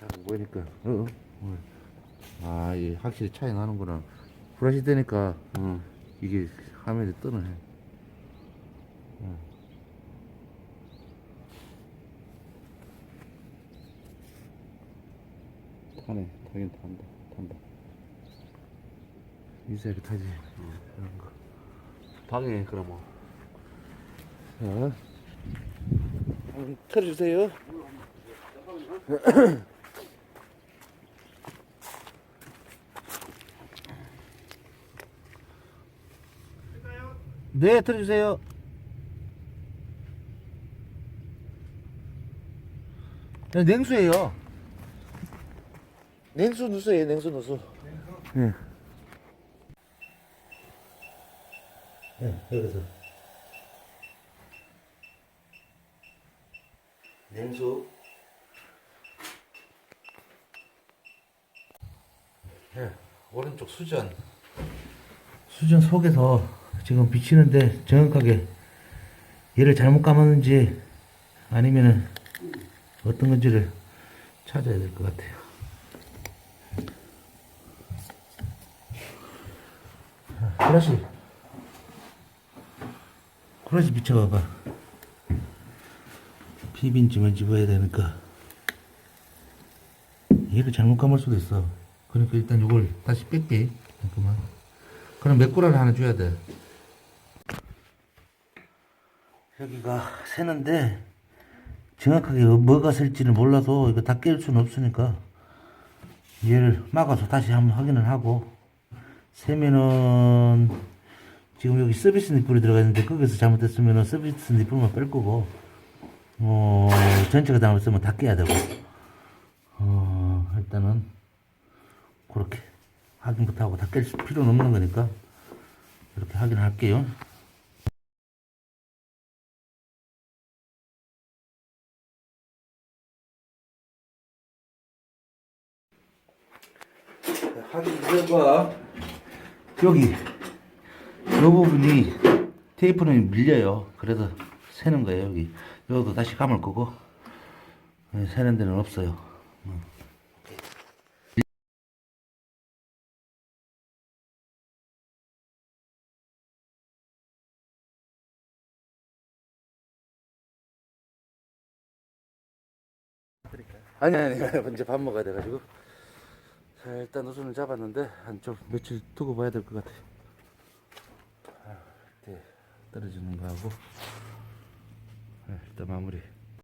딱 보니까 어, 어. 아 이게 확실히 차이 나는구나 브러시 되니까 응. 이게 화면이 뜨네 타네. 타긴 탄다. 탄다. 이렇게 타지 이런 거 방해 그러면. 자, 한번 틀어주세요. 네, 틀어주세요. 네, 냉수예요. 냉수 누수예요, 냉수 누수. 네. 네, 여기서. 냉수 예, 오른쪽 수전 수전 속에서 지금 비치는데 정확하게 얘를 잘못 감았는지 아니면은 어떤 건지를 찾아야 될 것 같아요. 자, 그라시. 그라시 비춰봐봐. 비빈지만 집어야 되니까. 얘를 잘못 감을 수도 있어. 그러니까 일단 이걸 다시 뺄게. 잠깐만. 그럼 메꾸라를 하나 줘야 돼 여기가 새는데 정확하게 뭐가 쓸지를 몰라서 이거 다 깰 수는 없으니까 얘를 막아서 다시 한번 확인을 하고 세면은 지금 여기 서비스 니플이 들어가 있는데 거기서 잘못됐으면은 서비스 니플만 뺄 거고 어, 전체가 잘못했으면 다 깨야 되고, 어, 일단은, 그렇게 확인부터 하고 다 깰 필요는 없는 거니까, 이렇게 확인을 할게요. 확인 결과, 여기, 이 부분이 테이프는 밀려요. 그래서 새는 거예요, 여기. 여기도 다시 감을 거고, 예, 새는 데는 없어요. 음. 아니, 아니, 이제 밥 먹어야 돼가지고. 자, 일단 우선을 잡았는데, 한 좀 며칠 두고 봐야 될 것 같아요. 아, 네, 떨어지는 거 하고. 네, 일단 마무리.